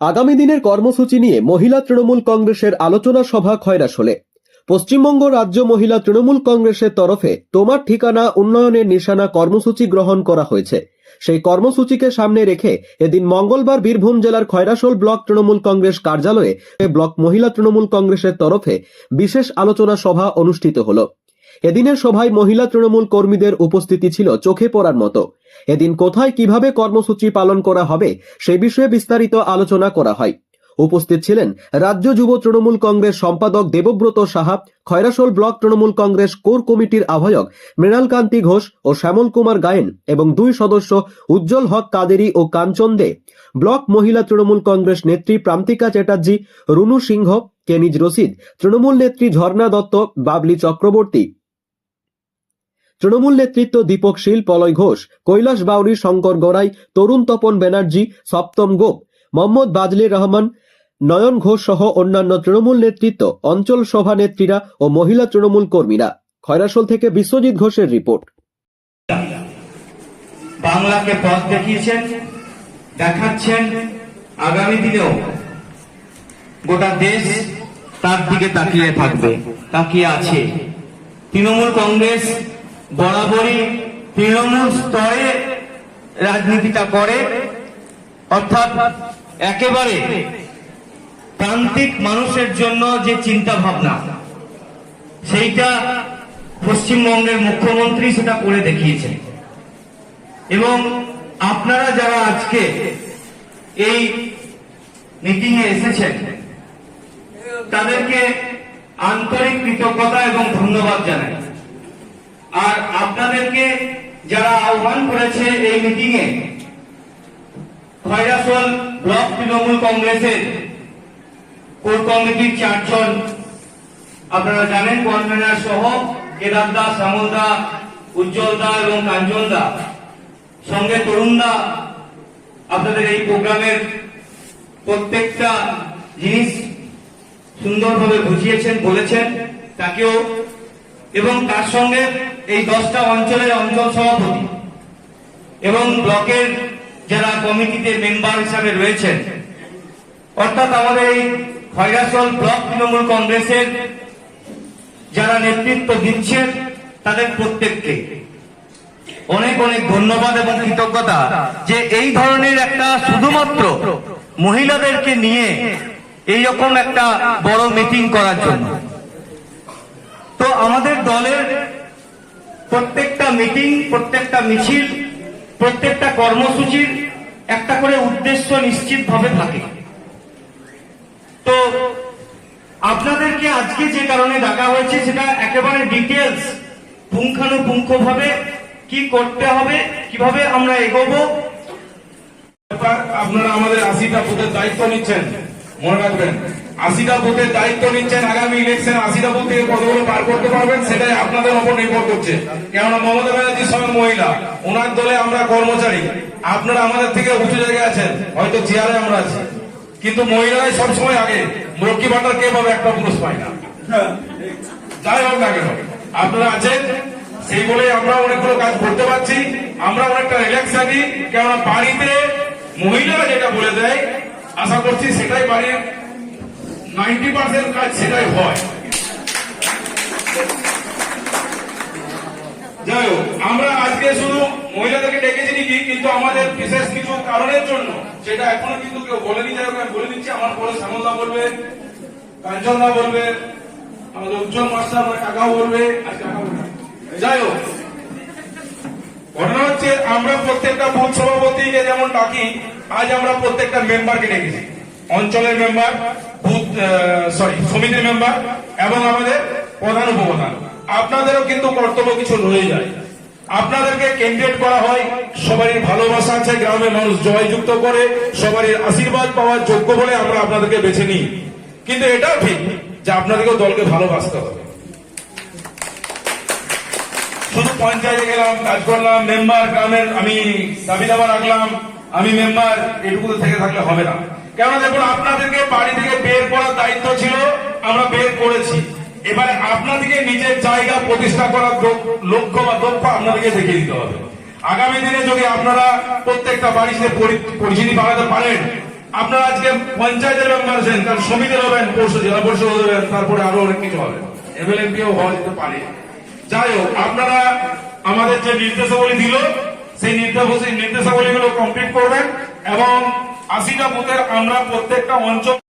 আগামী দিনের কর্মসূচি নিয়ে মহিলা তৃণমূল কংগ্রেসের আলোচনা সভা খয়রাশোলে পশ্চিমবঙ্গ রাজ্য মহিলা তৃণমূল কংগ্রেসের তরফে তোমার ঠিকানা, উন্নয়নের নিশানা কর্মসূচি গ্রহণ করা হয়েছে। সেই কর্মসূচিকে সামনে রেখে এদিন মঙ্গলবার বীরভূম জেলার খয়রাসোল ব্লক তৃণমূল কংগ্রেস কার্যালয়ে ব্লক মহিলা তৃণমূল কংগ্রেসের তরফে বিশেষ আলোচনা সভা অনুষ্ঠিত হলো। এদিনের সভায় মহিলা তৃণমূল কর্মীদের উপস্থিতি ছিল চোখে পড়ার মতো। এদিন কোথায় কীভাবে কর্মসূচি পালন করা হবে সে বিষয়ে বিস্তারিত আলোচনা করা হয়। উপস্থিত ছিলেন রাজ্য যুব তৃণমূল কংগ্রেস সম্পাদক দেবব্রত সাহা, খয়রাসোল ব্লক তৃণমূল কংগ্রেস কোর কমিটির আহ্বায়ক মৃণাল কান্তি ঘোষ ও শ্যামল কুমার গায়েন এবং দুই সদস্য উজ্জ্বল হক কাদেরি ও কাঞ্চন দে। ব্লক মহিলা তৃণমূল কংগ্রেস নেত্রী প্রান্তিকা চ্যাটার্জি, রুনু সিংহ, কেনিজ রশিদ, তৃণমূল নেত্রী ঝর্ণা দত্ত, বাবলি চক্রবর্তী তৃণমূল নেতৃত্ব দীপক শীল পলয় ঘোষ, কৈলাস বাউরি, শঙ্কর গড়াই, তরুণ তপন ব্যানার্জি, সপ্তম গোপ, মোহাম্মদ বাজলির রহমান, নয়ন ঘোষ সহ অন্যান্য তৃণমূল নেতৃত্ব, অঞ্চল সভা নেত্রীরা ও মহিলা তৃণমূল কর্মীরা। খয়রাসোল থেকে বিশ্বজিৎ ঘোষের রিপোর্ট। বাংলাকে পথ দেখিয়েছেন, দেখাচ্ছেন আগামী দিনেও। গোটা দেশ তার দিকে তাকিয়ে থাকবে, তাকিয়ে আছে। তৃণমূল কংগ্রেস বরাবরই তৃণমূল স্তরে রাজনীতিটা করে, অর্থাৎ একেবারে প্রান্তিক মানুষের জন্য যে চিন্তা ভাবনা সেইটা পশ্চিমবঙ্গের মুখ্যমন্ত্রী সেটা করে দেখিয়েছেন। এবং আপনারা যারা আজকে এই মিটিং এ এসেছেন, তাদেরকে আন্তরিক কৃতজ্ঞতা এবং ধন্যবাদ জানাই। আর আপনাদেরকে যারা আহ্বান করেছে এই মিটিং এ খয়রাসোল ব্লক তৃণমূল কংগ্রেসের কোর কমিটির চারজন, আপনারা জানেন কনভেনার সহ কেদার দা শ্যামল দা, উজ্জ্বল দা এবং কাঞ্চন দা। সঙ্গে তরুণদা আপনাদের এই প্রোগ্রামের প্রত্যেকটা জিনিস সুন্দরভাবে বুঝিয়েছেন, বলেছেন, তাকেও, এবং তার সঙ্গে এই দশটা অঞ্চলের অঞ্চল সভাপতি এবং ব্লকের যারা কমিটিতে মেম্বার হিসাবে রয়েছেন। অর্থাৎ আমাদের এই খয়রাসল ব্লক তৃণমূল কংগ্রেসের যারা নেতৃত্ব দিচ্ছেন, তাদের প্রত্যেককে অনেক অনেক ধন্যবাদ এবং কৃতজ্ঞতা যে এই ধরনের একটা শুধুমাত্র মহিলাদেরকে নিয়ে এই রকম একটা বড় মিটিং করার জন্য। তো আমাদের দলের প্রত্যেকটা মিটিং, প্রত্যেকটা মিছিল, প্রত্যেকটা কর্মসূচির একটা করে উদ্দেশ্য নিশ্চিতভাবে থাকে। তো আপনাদেরকে আজকে যে কারণে ডাকা হয়েছে সেটা একেবারে ডিটেলস পুঙ্খানুপুঙ্খভাবে কি করতে হবে, কীভাবে আমরা এগোবো, আপনারা আমাদের আশিটা বুথের দায়িত্ব নিচ্ছেন। মনে রাখবেন। আশিটা বুথের দায়িত্ব নিচ্ছেন আগামী ইলেকশন আশিটা বুথ কতগুলো পার করতে পারবেন সেটাই আপনাদের উপর নির্ভর করছে। কেননা মমতা ব্যানার্জির সঙ্গে মহিলা, ওনার দলে আমরা কর্মচারী। আপনারা আমাদের থেকে উঁচু জায়গায় আছেন, হয়তো চেয়ারে আমরা আছি। কিন্তু মহিলারাই সবসময় আগে। লক্ষ্মী ভান্ডার কে পাবে? একটা পুরুষ পায় না। যাই হোক না কেন, আপনারা আছেন, সেই বলে আমরা অনেকগুলো কাজ করতে পারছি। আমরা অনেকটা রিল্যাক্স থাকি কেননা বাড়িতে মহিলারা যেটা বলে দেয়, আশা করছি সেটাই বাড়ির নাইনটি পার্সেন্ট কাজ সেটাই হয়। যাই হোক, আমরা আজকে শুধু মহিলাদেরকে ডেকেছি ঠিকই, কিন্তু আমাদের বিশেষ কিছু কারণের জন্য, সেটা এখনও কিন্তু কেউ বলেনি। যাই আমি বলে দিচ্ছি, আমার পরে শ্যামলদা বলবে, কাঞ্চনদা বলবে, আমাদের উজ্জ্বল মাস্টার আমার কাকাও বলবে যাই হোক, ঘটনা হচ্ছে, আমরা প্রত্যেকটা বুথ সভাপতিকে যেমন ডাকি, আজ আমরা প্রত্যেকটা মেম্বারকে ডেকেছি। অঞ্চলের মেম্বার, বুথ সরি সমিতির মেম্বার এবং আমাদের প্রধান উপপ্রধান। আপনাদেরও কিন্তু কর্তব্য কিছু রয়ে যায়। আপনাদেরকে ক্যান্ডিডেট করা হয়, সবারই ভালোবাসা আছে, গ্রামের মানুষ জয়যুক্ত করে, সবারই আশীর্বাদ পাওয়ার যোগ্য বলে আমরা আপনাদেরকে বেছে নিই। কিন্তু এটাও ঠিক যে আপনাদেরকেও দলকে ভালোবাসতে হবে। শুধু পঞ্চায়েতে গেলাম, কাজ করলাম মেম্বার গ্রামের আমি দাবি দাবা রাখলাম, আমি মেম্বার এটুকু থেকে থাকলে হবে না। কেন দেখুন, আপনাদেরকে বাড়ি থেকে বের করার দায়িত্ব ছিল, আমরা বের করেছি। এবারে আপনাদেরকে নিজের জায়গা প্রতিষ্ঠা করার লক্ষ্য বা দক্ষ আপনাদেরকে দেখিয়ে দিতে হবে। আগামী দিনে যদি আপনারা প্রত্যেকটা বাড়িতে পরিচিতি বাড়াতে পারেন, আপনারা আজকে পঞ্চায়েতের মেম্বার আছেন, তার সমিতির হবেন পরশু জেলা পরিষদ হবেন, তারপরে আরও অনেক কিছু হবে। এমএলএমপিও হওয়া যেতে পারে। যাই হোক, আপনারা আমাদের যে নির্দেশাবলী দিল, সেই নির্দেশাবলী নির্দেশাবলীগুলো কমপ্লিট করবেন এবং আশিটা বুথের আমরা প্রত্যেকটা অঞ্চল